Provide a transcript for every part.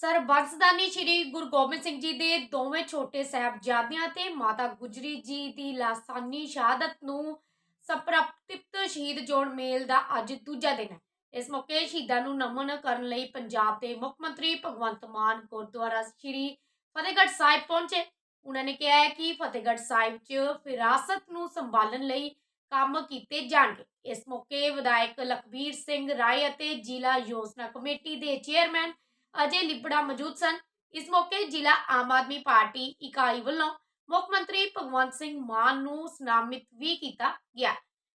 Sir ਸਰਬੰਸਦਾਨੀ ਸ੍ਰੀ ਗੁਰੂ ਗੋਬਿੰਦ ਸਿੰਘ ਜੀ ਦੇ ਦੋਵੇਂ ਛੋਟੇ ਸਾਹਿਬਜ਼ਾਦਿਆਂ ਤੇ ਮਾਤਾ ਗੁਜਰੀ ਜੀ ਦੀ ਲਾਸਾਨੀ ਸ਼ਹਾਦਤ ਨੂੰ ਸਪਰਪਤਿਪਤ ਸ਼ਹੀਦ ਜੋੜ ਮੇਲ ਦਾ ਅੱਜ ਦੂਜਾ ਦਿਨ ਹੈ। ਇਸ ਮੌਕੇ ਸ਼ਹੀਦਾਂ ਨੂੰ ਨਮਨ ਕਰਨ ਲਈ ਪੰਜਾਬ ਦੇ ਮੁੱਖ ਮੰਤਰੀ ਭਗਵੰਤ ਮਾਨ ਗੁਰਦੁਆਰਾ ਸ੍ਰੀ ਫਤਿਹਗੜ੍ਹ ਸਾਹਿਬ ਪਹੁੰਚੇ। ਉਹਨਾਂ ਨੇ ਕਿਹਾ ਹੈ ਕਿ ਫਤਿਹਗੜ੍ਹ ਸਾਹਿਬ 'ਚ ਵਿਰਾਸਤ ਨੂੰ ਸੰਭਾਲਣ ਲਈ ਕੰਮ ਕੀਤੇ ਜਾਣਗੇ। ਇਸ ਮੌਕੇ ਵਿਧਾਇਕ ਲਖਬੀਰ ਸਿੰਘ ਰਾਏ ਅਤੇ ਜ਼ਿਲ੍ਹਾ ਯੋਜਨਾ ਕਮੇਟੀ ਦੇ ਚੇਅਰਮੈਨ ਅਜੇ ਲਿਬੜਾ ਮੌਜੂਦ ਸਨ। ਇਸ ਮੌਕੇ ਜ਼ਿਲ੍ਹਾ ਆਮ ਆਦਮੀ ਪਾਰਟੀ ਇਕਾਈ ਵੱਲੋਂ ਮੁੱਖ ਮੰਤਰੀ ਭਗਵੰਤ ਸਿੰਘ ਮਾਨ ਨੂੰ ਸਨਮਾਨਿਤ ਵੀ ਕੀਤਾ ਗਿਆ।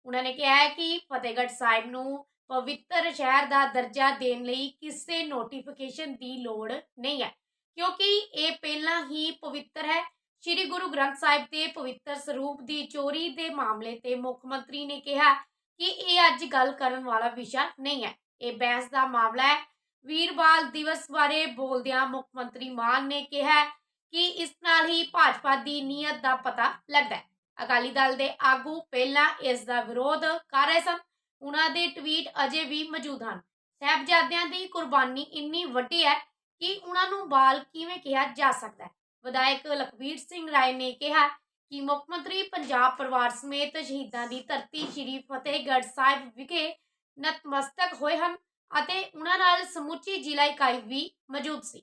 ਉਹਨਾਂ ਨੇ ਕਿਹਾ ਕਿ ਫਤਿਹਗੜ੍ਹ ਸਾਹਿਬ ਨੂੰ ਪਵਿੱਤਰ ਸ਼ਹਿਰ ਦਾ ਦਰਜਾ ਦੇਣ ਲਈ ਕਿਸੇ ਨੋਟੀਫਿਕੇਸ਼ਨ ਦੀ ਲੋੜ ਨਹੀਂ ਹੈ, ਕਿਉਂਕਿ ਇਹ ਪਹਿਲਾਂ ਹੀ ਪਵਿੱਤਰ ਹੈ। ਸ੍ਰੀ ਗੁਰੂ ਗ੍ਰੰਥ ਸਾਹਿਬ ਦੇ ਪਵਿੱਤਰ ਸਰੂਪ ਦੀ ਚੋਰੀ ਦੇ ਮਾਮਲੇ ਤੇ ਮੁੱਖ ਮੰਤਰੀ ਨੇ ਕਿਹਾ ਕਿ ਇਹ ਅੱਜ ਗੱਲ ਕਰਨ ਵਾਲਾ ਵਿਸ਼ਾ ਨਹੀਂ ਹੈ। ਇਹ ਬਹਿਸ ਦਾ ਮਾਮਲਾ ਹੈ। ਵੀਰ ਬਾਲ ਦਿਵਸ ਬਾਰੇ ਬੋਲਦਿਆਂ ਮੁੱਖ ਮੰਤਰੀ ਮਾਨ ਨੇ ਕਿਹਾ ਕਿ ਇਸ ਨਾਲ ਹੀ ਭਾਜਪਾ ਦੀ ਨੀਅਤ ਦਾ ਪਤਾ ਲੱਗਦਾ ਹੈ। ਅਕਾਲੀ ਦਲ ਦੇ ਆਗੂ ਪਹਿਲਾਂ ਇਸ ਦਾ ਵਿਰੋਧ ਕਰ ਰਹੇ ਸਨ। ਉਹਨਾਂ ਦੇ ਟਵੀਟ ਅਜੇ ਵੀ ਮੌਜੂਦ ਹਨ। ਸਾਹਿਬਜ਼ਾਦਿਆਂ ਦੀ ਕੁਰਬਾਨੀ ਇੰਨੀ ਵੱਡੀ ਹੈ ਕਿ ਉਹਨਾਂ ਨੂੰ ਬਾਲ ਕਿਵੇਂ ਕਿਹਾ ਜਾ ਸਕਦਾ ਹੈ। ਵਿਧਾਇਕ ਲਖਬੀਰ ਸਿੰਘ ਰਾਏ ਨੇ ਕਿਹਾ ਕਿ ਮੁੱਖ ਮੰਤਰੀ ਪੰਜਾਬ ਪਰਿਵਾਰ ਸਮੇਤ ਸ਼ਹੀਦਾਂ ਦੀ ਧਰਤੀ ਸ੍ਰੀ ਫਤਿਹਗੜ੍ਹ ਸਾਹਿਬ ਵਿਖੇ ਨਤਮਸਤਕ ਹੋਏ ਹਨ। ਅਤੇ ਉਹਨਾਂ ਨਾਲ ਸਮੁੱਚੀ ਜ਼ਿਲ੍ਹਾ ਇਕਾਈ ਵੀ ਮੌਜੂਦ ਸੀ।